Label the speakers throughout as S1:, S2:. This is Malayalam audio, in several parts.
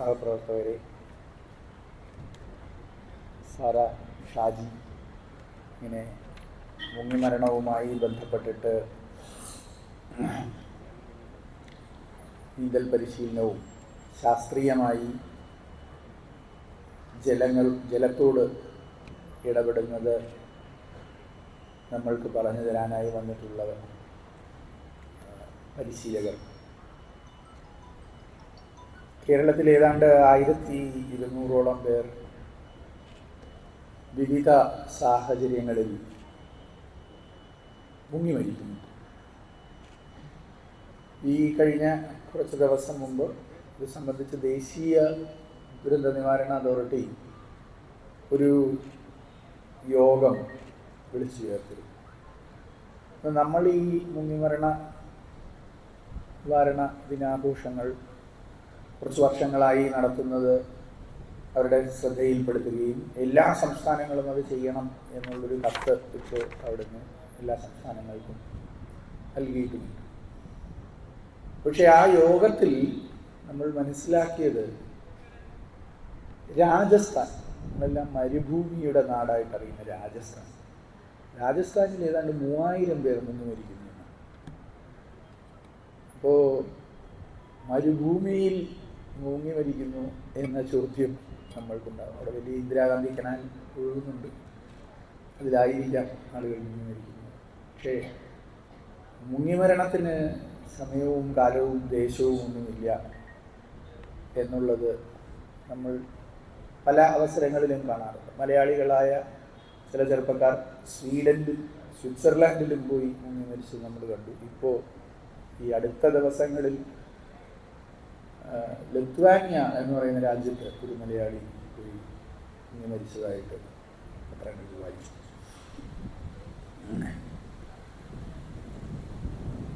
S1: സഹപ്രവർത്തകരെ സാറ ഷാജി ഇങ്ങനെ മുങ്ങിമരണവുമായി ബന്ധപ്പെട്ടിട്ട് നീന്തൽ പരിശീലനവും ശാസ്ത്രീയമായി ജലങ്ങൾ ജലത്തോട് ഇടപെടുന്നത് നമ്മൾക്ക് പറഞ്ഞു തരാനായി വന്നിട്ടുള്ള പരിശീലകർ. കേരളത്തിൽ ഏതാണ്ട് ആയിരത്തി ഇരുന്നൂറോളം പേർ വിവിധ സാഹചര്യങ്ങളിൽ മുങ്ങി മരിക്കുന്നു ഈ കഴിഞ്ഞ കുറച്ച് ദിവസം മുമ്പ് ഇത് സംബന്ധിച്ച് ദേശീയ ദുരന്ത നിവാരണ അതോറിറ്റി ഒരു യോഗം വിളിച്ചു ചേർത്തിരുന്നു. നമ്മൾ ഈ മുങ്ങിമരണ നിവാരണ ദിനാഘോഷങ്ങൾ കുറച്ച് വർഷങ്ങളായി നടത്തുന്നത് അവരുടെ ശ്രദ്ധയിൽപ്പെടുത്തുകയും എല്ലാ സംസ്ഥാനങ്ങളും അത് ചെയ്യണം എന്നുള്ളൊരു കത്ത് ഇപ്പോൾ അവിടുന്ന് എല്ലാ സംസ്ഥാനങ്ങൾക്കും നൽകിയിട്ടുണ്ട്. പക്ഷെ ആ യോഗത്തിൽ നമ്മൾ മനസ്സിലാക്കിയത് രാജസ്ഥാൻ നമ്മളെല്ലാം മരുഭൂമിയുടെ നാടായിട്ട് അറിയുന്ന രാജസ്ഥാൻ. രാജസ്ഥാനിൽ ഏതാണ്ട് മൂവായിരം പേർ മുന്നു മരിക്കുന്നു അപ്പോൾ മരുഭൂമിയിൽ മുങ്ങി മരിക്കുന്നു എന്ന ചോദ്യം നമ്മൾക്കുണ്ടാകും. അവിടെ വലിയ ഇന്ദിരാഗാന്ധി കനാൽ ഒഴുകുന്നുണ്ട്. അതിലായിരിക്കാം ആളുകൾ മുങ്ങി മരിക്കുന്നത്. പക്ഷേ മുങ്ങിമരണത്തിന് സമയവും കാലവും ദേശവും ഒന്നുമില്ല എന്നുള്ളത് നമ്മൾ പല അവസരങ്ങളിലും കാണാറുണ്ട്. മലയാളികളായ ചില ചെറുപ്പക്കാർ സ്വീഡനിലും സ്വിറ്റ്സർലാൻഡിലും പോയി മുങ്ങി മരിച്ചത് നമ്മൾ കണ്ടു. ഇപ്പോൾ ഈ അടുത്ത ദിവസങ്ങളിൽ ലത്വാനിയ എന്ന് പറയുന്ന രാജ്യത്ത് ഒരു മലയാളി പോയി ഇങ്ങനെ മരിച്ചതായിട്ട് പത്രങ്ങളിൽ വായിച്ചു.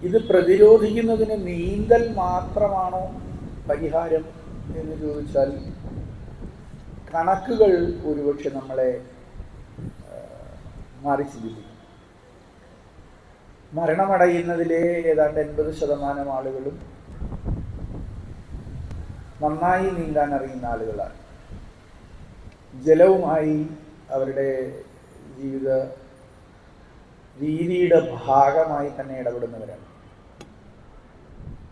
S1: ഇത് പ്രതിരോധിക്കുന്നതിന് നീന്തൽ മാത്രമാണോ പരിഹാരം എന്ന് ചോദിച്ചാൽ കണക്കുകൾ ഒരുപക്ഷെ നമ്മളെ മാറി ചിന്തിക്കും. മരണമടയുന്നതിലെ ഏതാണ്ട് എൺപത് ശതമാനം ആളുകളും നന്നായി നീന്താൻ അറിയുന്ന ആളുകളാണ്. ജലവുമായി അവരുടെ ജീവിത രീതിയുടെ ഭാഗമായി തന്നെ ഇടപെടുന്നവരാണ്.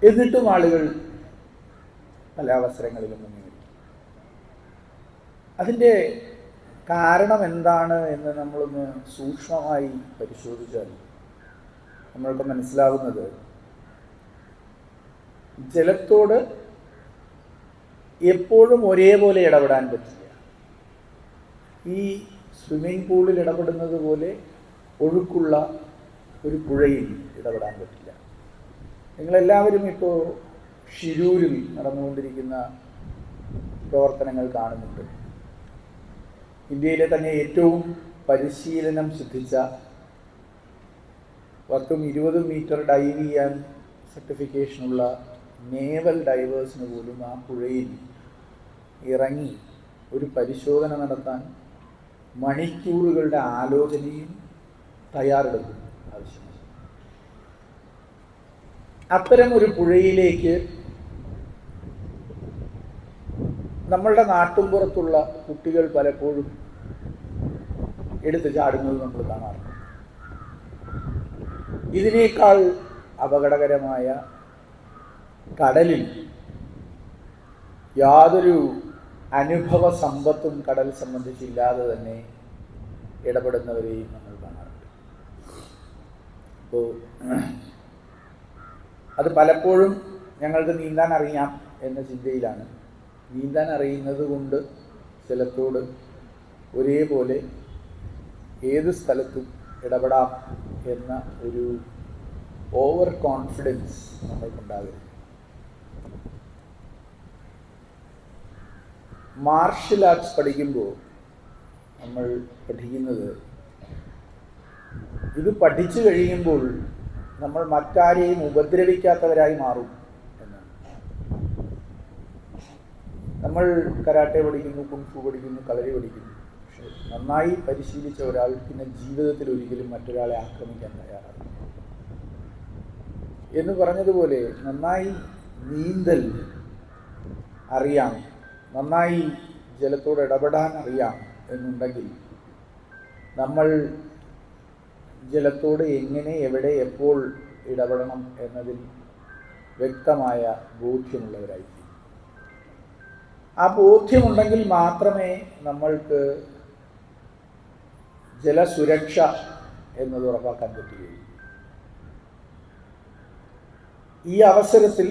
S1: എന്നിട്ടും ആളുകൾ പല അവസരങ്ങളിലും മുന്നേറി അതിന്റെ കാരണം എന്താണ് എന്ന് നമ്മളൊന്ന് സൂക്ഷ്മമായി പരിശോധിച്ചാൽ നമ്മൾക്ക് മനസ്സിലാവുന്നത് ജലത്തോട് എപ്പോഴും ഒരേപോലെ ഇടപെടാൻ പറ്റില്ല. ഈ സ്വിമ്മിംഗ് പൂളിൽ ഇടപെടുന്നത് പോലെ ഒഴുക്കുള്ള ഒരു പുഴയിൽ ഇടപെടാൻ പറ്റില്ല. നിങ്ങളെല്ലാവരും ഇപ്പോൾ ഷിരൂരിൽ നടന്നുകൊണ്ടിരിക്കുന്ന പ്രവർത്തനങ്ങൾ കാണുന്നുണ്ട്. ഇന്ത്യയിലെ തന്നെ ഏറ്റവും പരിശീലനം സിദ്ധിച്ച പത്തും ഇരുപതും മീറ്റർ ഡൈവ് ചെയ്യാൻ സർട്ടിഫിക്കേഷനുള്ള നേവൽ ഡൈവേഴ്സിന് പോലും ആ പുഴയിൽ ഇറങ്ങി ഒരു പരിശോധന നടത്താൻ മണിക്കൂറുകളുടെ ആലോചനയും തയ്യാറെടുക്കും ആവശ്യമാണ് അത്തരം ഒരു പുഴയിലേക്ക് നമ്മളുടെ നാട്ടുംപുറത്തുള്ള കുട്ടികൾ പലപ്പോഴും എടുത്തു ചാടുന്നത് നമ്മൾ കാണാറുണ്ട്. ഇതിനേക്കാൾ അപകടകരമായ കടലിൽ യാതൊരു അനുഭവ സമ്പത്തും കടൽ സംബന്ധിച്ചില്ലാതെ തന്നെ ഇടപെടുന്നവരെയും നമ്മൾ കാണാറുണ്ട്. അപ്പോൾ അത് പലപ്പോഴും ഞങ്ങൾക്ക് നീന്താൻ അറിയാം എന്ന ചിന്തയിലാണ്. നീന്താൻ അറിയുന്നത് കൊണ്ട് ജലത്തോട് ഒരേപോലെ ഏത് സ്ഥലത്തും ഇടപെടാം എന്ന ഒരു ഓവർ കോൺഫിഡൻസ് നമ്മൾക്കുണ്ടാകരുത്. മാർഷൽ ആർട്സ് പഠിക്കുമ്പോൾ നമ്മൾ പഠിക്കുന്നത് ഇത് പഠിച്ചു കഴിയുമ്പോൾ നമ്മൾ മറ്റാരെയും ഉപദ്രവിക്കാത്തവരായി മാറും എന്നാണ്. നമ്മൾ കരാട്ടെ പഠിക്കുന്നു കുങ്ഫു പഠിക്കുന്നു കളരി പഠിക്കുന്നു. പക്ഷെ നന്നായി പരിശീലിച്ച ഒരാൾ പിന്നെ ജീവിതത്തിൽ ഒരിക്കലും മറ്റൊരാളെ ആക്രമിക്കാൻ തയ്യാറാണ്. എന്ന് പറഞ്ഞതുപോലെ നന്നായി നീന്തൽ അറിയാം. നന്നായി ജലത്തോട് ഇടപെടാൻ അറിയാം എന്നുണ്ടെങ്കിൽ നമ്മൾ ജലത്തോട് എങ്ങനെ എവിടെ എപ്പോൾ ഇടപെടണം എന്നതിൽ വ്യക്തമായ ബോധ്യമുള്ളവരായിരിക്കും. ആ ബോധ്യമുണ്ടെങ്കിൽ മാത്രമേ നമ്മൾക്ക് ജലസുരക്ഷ എന്നത് ഉറപ്പാക്കാൻ പറ്റുകയുള്ളൂ. ഈ അവസരത്തിൽ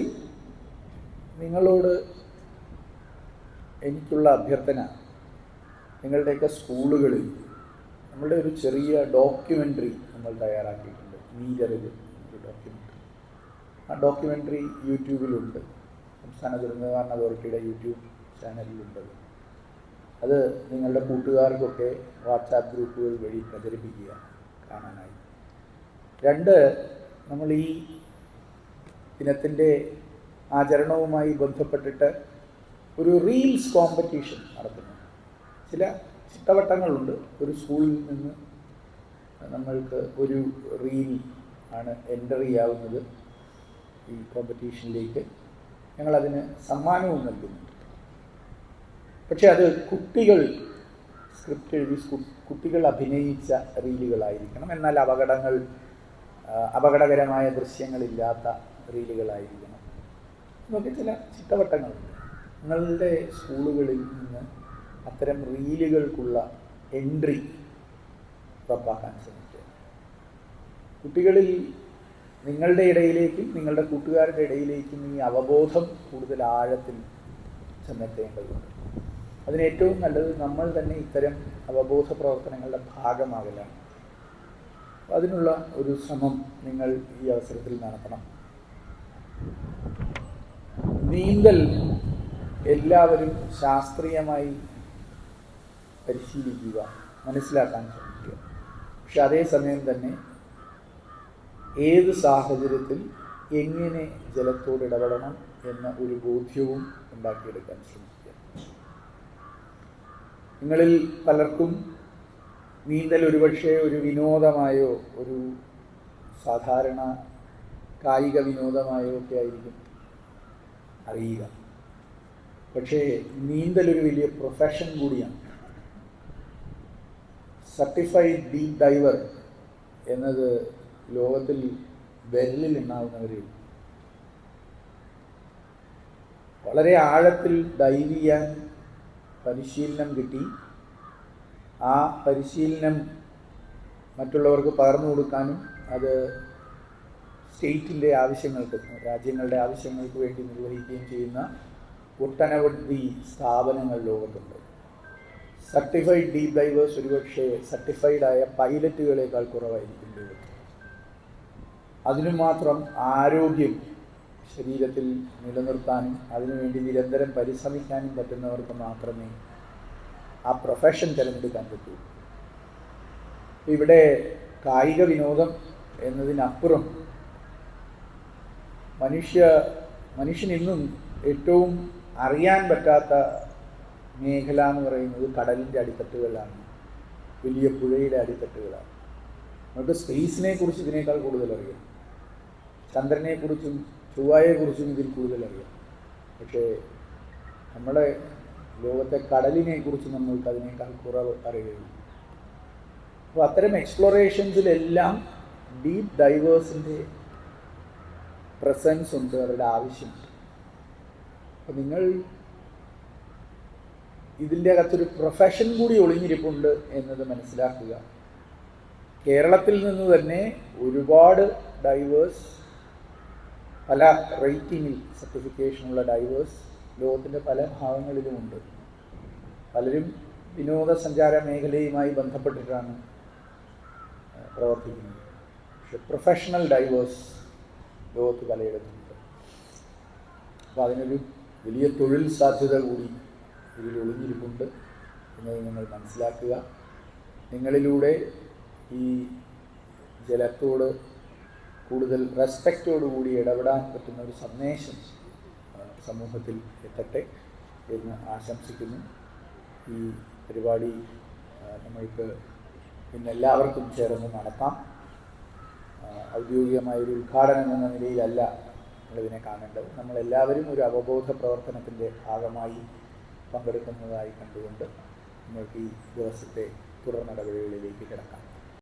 S1: നിങ്ങളോട് എനിക്കുള്ള അഭ്യർത്ഥന നിങ്ങളുടെയൊക്കെ സ്കൂളുകളിൽ നമ്മളുടെ ഒരു ചെറിയ ഡോക്യുമെന്ററി നമ്മൾ തയ്യാറാക്കിയിട്ടുണ്ട്. നീരറിവ് ഡോക്യുമെന്ററി ആ ഡോക്യുമെന്ററി യൂട്യൂബിലുണ്ട്. സംസ്ഥാന ദുരന്ത നിവാരണ അതോറിറ്റിയുടെ യൂട്യൂബ് ചാനലിലുണ്ട്. അത് നിങ്ങളുടെ കൂട്ടുകാർക്കൊക്കെ വാട്സാപ്പ് ഗ്രൂപ്പുകൾ വഴി പ്രചരിപ്പിക്കുക കാണാനായി. രണ്ട് നമ്മൾ ഈ ദിനത്തിന്റെ ആചരണവുമായി ബന്ധപ്പെട്ടിട്ട് ഒരു റീൽസ് കോമ്പറ്റീഷൻ നടക്കുന്നു ചില ചിട്ടവട്ടങ്ങളുണ്ട്. ഒരു സ്കൂളിൽ നിന്ന് നമ്മൾക്ക് ഒരു റീൽ ആണ് എന്റർ ചെയ്യാവുന്നത് ഈ കോമ്പറ്റീഷനിലേക്ക് ഞങ്ങളതിന് സമ്മാനവും നൽകുന്നുണ്ട്. പക്ഷെ അത് കുട്ടികൾ സ്ക്രിപ്റ്റ് എഴുതി കുട്ടികൾ അഭിനയിച്ച റീലുകളായിരിക്കണം എന്നാൽ അപകടങ്ങൾ അപകടകരമായ ദൃശ്യങ്ങളില്ലാത്ത റീലുകളായിരിക്കണം ഇതൊക്കെ ചില ചിട്ടവട്ടങ്ങളുണ്ട്. നിങ്ങളുടെ സ്കൂളുകളിൽ നിന്ന് അത്തരം റീലുകൾക്കുള്ള എൻട്രി ഉറപ്പാക്കാൻ ശ്രമിക്കുക. കുട്ടികളിൽ നിങ്ങളുടെ ഇടയിലേക്കും നിങ്ങളുടെ കൂട്ടുകാരുടെ ഇടയിലേക്കും ഈ അവബോധം കൂടുതൽ ആഴത്തിൽ ചെന്നെത്തേണ്ടതുണ്ട്. അതിന് ഏറ്റവും നല്ലത് നമ്മൾ തന്നെ ഇത്തരം അവബോധ പ്രവർത്തനങ്ങളുടെ ഭാഗമാകലാണ്. അതിനുള്ള ഒരു ശ്രമം നിങ്ങൾ ഈ അവസരത്തിൽ നടത്തണം. നീന്തൽ എല്ലാവരും ശാസ്ത്രീയമായി പരിശീലിക്കുക മനസ്സിലാക്കാൻ ശ്രമിക്കുക. പക്ഷെ അതേസമയം തന്നെ ഏത് സാഹചര്യത്തിൽ എങ്ങനെ ജലത്തോട് ഇടപെടണം എന്ന ഒരു ബോധ്യവും ഉണ്ടാക്കിയെടുക്കാൻ ശ്രമിക്കുക. നിങ്ങളിൽ പലർക്കും നീന്തൽ ഒരുപക്ഷെ ഒരു വിനോദമായോ ഒരു സാധാരണ കായിക വിനോദമായോ ഒക്കെ ആയിരിക്കും അറിയുക. പക്ഷേ നീന്തൽ ഒരു വലിയ പ്രൊഫഷൻ കൂടിയാണ്. സർട്ടിഫൈഡ് ഡീപ് ഡൈവർ എന്നത് ലോകത്തിൽ വിരലിൽ എണ്ണാവുന്നവരേ വളരെ ആഴത്തിൽ ഡൈവ് ചെയ്യാൻ പരിശീലനം കിട്ടി. ആ പരിശീലനം മറ്റുള്ളവർക്ക് പകർന്നു കൊടുക്കാനും അത് സ്റ്റേറ്റിന്റെ ആവശ്യങ്ങൾക്ക് രാജ്യങ്ങളുടെ ആവശ്യങ്ങൾക്ക് വേണ്ടി നിർവഹിക്കുകയും ചെയ്യുന്ന ഒട്ടനവധി സ്ഥാപനങ്ങൾ ലോകത്തുണ്ട്. സർട്ടിഫൈഡ് ഡീപ് ഡൈവേഴ്സ് ഒരുപക്ഷെ സർട്ടിഫൈഡ് ആയ പൈലറ്റുകളേക്കാൾ കുറവായിരിക്കും ലോകത്ത്. അതിനു മാത്രം ആരോഗ്യം ശരീരത്തിൽ നിലനിർത്താനും അതിനുവേണ്ടി നിരന്തരം പരിശ്രമിക്കാനും പറ്റുന്നവർക്ക് മാത്രമേ ആ പ്രൊഫഷൻ തിരഞ്ഞെടുക്കാൻ പറ്റൂ. ഇവിടെ കായിക വിനോദം എന്നതിനപ്പുറം മനുഷ്യ മനുഷ്യൻ ഇന്നും ഏറ്റവും അറിയാൻ പറ്റാത്ത മേഖല എന്ന് പറയുന്നത് കടലിന്റെ അടിത്തട്ടുകളാണ്. വലിയ പുഴയുടെ അടിത്തട്ടുകളാണ്. നമുക്ക് സ്പേസിനെ കുറിച്ച് ഇതിനേക്കാൾ കൂടുതൽ അറിയാം. ചന്ദ്രനെക്കുറിച്ചും ചൊവ്വായെക്കുറിച്ചും ഇതിൽ കൂടുതൽ അറിയാം. പക്ഷേ നമ്മുടെ ലോകത്തെ കടലിനെ കുറിച്ച് നമ്മൾക്ക് അതിനേക്കാൾ കുറവ് അറിയുള്ളൂ അപ്പോൾ അത്തരം എക്സ്പ്ലോറേഷൻസിലെല്ലാം ഡീപ്പ് ഡൈവേഴ്സിന്റെ പ്രസൻസ് ഉണ്ട് അവരുടെ ആവശ്യമുണ്ട്. അപ്പോൾ നിങ്ങൾ ഇതിന്റെ അകത്തൊരു പ്രൊഫഷൻ കൂടി ഒളിഞ്ഞിരിപ്പുണ്ട് എന്നത് മനസ്സിലാക്കുക. കേരളത്തിൽ നിന്ന് തന്നെ ഒരുപാട് ഡൈവേഴ്സ് പല റേറ്റിങ്ങിൽ സർട്ടിഫിക്കേഷനുള്ള ഡൈവേഴ്സ് ലോകത്തിന്റെ പല ഭാഗങ്ങളിലുമുണ്ട് പലരും വിനോദസഞ്ചാര മേഖലയുമായി ബന്ധപ്പെട്ടിട്ടാണ് പ്രവർത്തിക്കുന്നത്. പക്ഷെ പ്രൊഫഷണൽ ഡൈവേഴ്സ് ലോകത്ത് പലയിടത്തുണ്ട്. അപ്പോൾ അതിനൊരു വലിയ തൊഴിൽ സാധ്യത കൂടി ഇതിൽ ഒളിഞ്ഞിരിപ്പുണ്ട് എന്നത് നിങ്ങൾ മനസ്സിലാക്കുക. നിങ്ങളിലൂടെ ഈ ജലത്തോട് കൂടുതൽ റെസ്പെക്റ്റോടുകൂടി ഇടപെടാൻ പറ്റുന്ന ഒരു സന്ദേശം സമൂഹത്തിൽ എത്തട്ടെ എന്ന് ആശംസിക്കുന്നു. ഈ പരിപാടി നമ്മൾക്ക് ഇന്നെല്ലാവർക്കും ചേർന്ന് നടത്താം. ഔദ്യോഗികമായ ഒരു ഉദ്ഘാടനം എന്ന നിലയിലല്ല നമ്മളിതിനെ കാണേണ്ടത്. നമ്മളെല്ലാവരും ഒരു അവബോധ പ്രവർത്തനത്തിന്റെ ഭാഗമായി പങ്കെടുക്കുന്നതായി കണ്ടുകൊണ്ട് നിങ്ങൾക്ക് ഈ ദിവസത്തെ തുടർ നടപടികളിലേക്ക് കിടക്കാം.